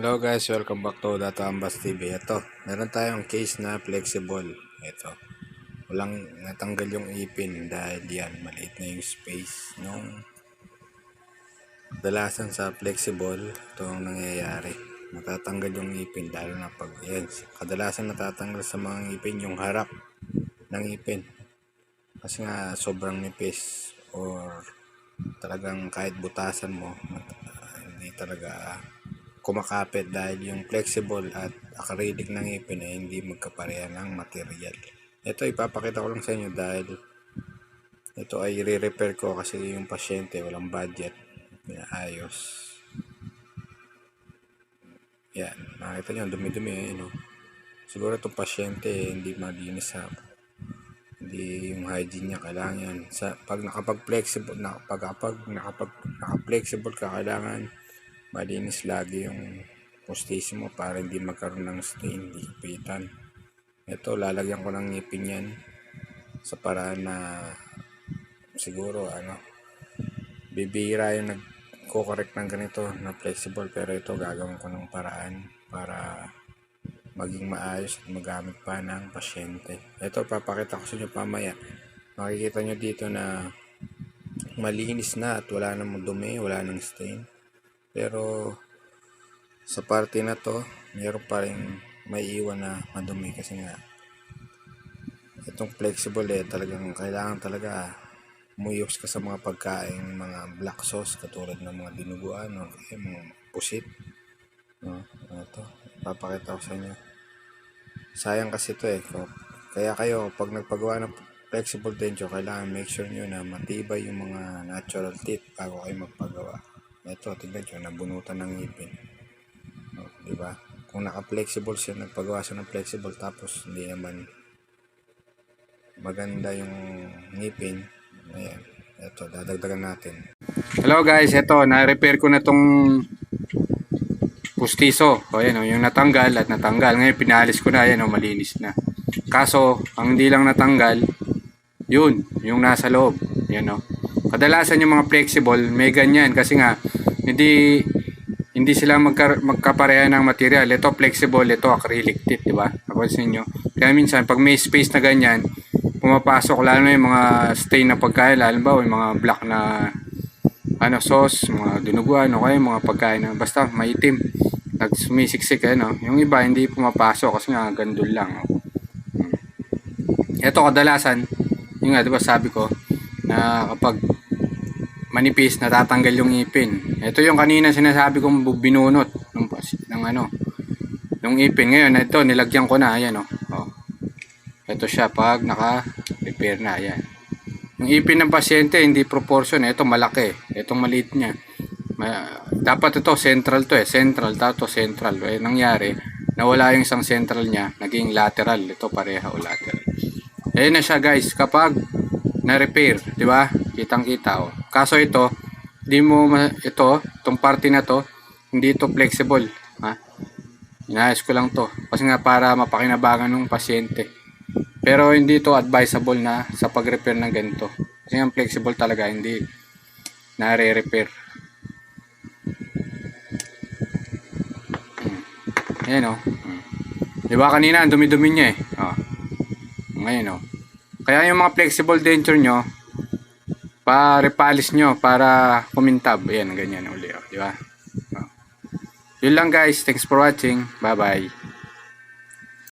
Hello guys, welcome back to Data Ambas TV. Ito, meron tayong case na flexible. Ito, walang natanggal yung ipin dahil yan, maliit na yung space. Nung dalasan sa flexible, ito ang nangyayari. Natatanggal yung ipin dahil na pag, yan, kadalasan natatanggal sa mga ipin yung harap ng ipin. Kasi nga sobrang nipis or talagang kahit butasan mo, hindi talaga kumakapit dahil yung flexible at acrylic ng ngipin ay hindi magkapareha ng material. Ito ipapakita ko lang sa inyo dahil ito ay re-repair ko kasi yung pasyente walang budget pinaayos. Yan, makita nyo, dumi-dumi eh, no? Siguro itong pasyente eh, hindi malinis sa hindi yung hygiene niya kailangan yan. Sa, pag nakapag-flexible, nakapag, kapag nakapag, naka-flexible ka, kailangan malinis lagi yung postation mo para hindi magkaroon ng stain, hindi. Ito, lalagyan ko ng ngipin yan sa paraan na siguro ano bibira yung nagko-correct ng ganito na flexible pero ito gagawin ko ng paraan para maging maayos at magamit pa ng pasyente. Ito, papakita ko sa inyo pamaya. Makikita nyo dito na malinis na at wala namang dumi, wala nang stain. Pero sa parte na to, meron pa rin may iwan na madumi kasi nga itong flexible eh talagang kailangan talaga muyos ka sa mga pagkain, mga black sauce katulad ng mga dinuguan o kaya mga pusit. No, ito, papakita ko sa inyo. Sayang kasi ito eh. Kaya kayo, pag nagpagawa ng flexible denture, kailangan make sure nyo na matibay yung mga natural teeth bago kayo magpagawa. Ito, tignan nyo, nabunutan ng ngipin. No, di ba? Kung naka-flexible siya, nagpagawa siya ng flexible tapos hindi naman maganda yung ngipin. Ayan. Ito, dadagdagan natin. Hello guys, ito, na-repair ko na tong pustiso. O yan o, yung natanggal at natanggal. Ngayon pinalis ko na, yan o, malinis na. Kaso, ang hindi lang natanggal, yun, yung nasa loob. Yan o. Kadalasan yung mga flexible, may ganyan kasi nga, hindi hindi sila magka, magkapareha ng material. Ito flexible, ito acrylic tip, di ba? Napansin nyo. Kaya minsan, pag may space na ganyan, pumapasok lalo na yung mga stain na pagkain, lalo ba, yung mga black na ano, sauce, mga dinuguan, o kaya mga pagkain na basta maitim. Nagsumisiksik, ano. Yung iba, hindi pumapasok kasi nga gandun lang. oh. Ito kadalasan, yung nga, di ba sabi ko, na kapag manipis, natatanggal yung ipin. Ito yung kanina sinasabi kong binunot ng, ng ano, yung ipin. Ngayon, ito, nilagyan ko na, ayan o. Oh. Ito siya pag naka-repair na, ayan. Yung ipin ng pasyente, hindi proportion. Ito malaki. Itong maliit niya. Ma- dapat ito, central to eh. Central, dapat to central. Eh, nangyari, nawala yung isang central niya, naging lateral. Ito pareha o lateral. Ayan na siya guys, kapag na-repair, di ba? Kitang-kita oh. Kaso ito, di mo ito, itong parte na to, hindi ito flexible, ha? Inayos ko lang to kasi nga para mapakinabangan ng pasyente. Pero hindi ito advisable na sa pag-repair ng ganito. Kasi ang flexible talaga hindi nare-repair. Hmm. Ayan oh. Hmm. Di ba kanina ang dumi-dumi niya eh. Oh. Ngayon oh. Kaya yung mga flexible denture nyo, pa-repalis nyo para kumintab. Ayan, ganyan uli. Oh, di ba? Oh. Yun lang guys. Thanks for watching. Bye-bye.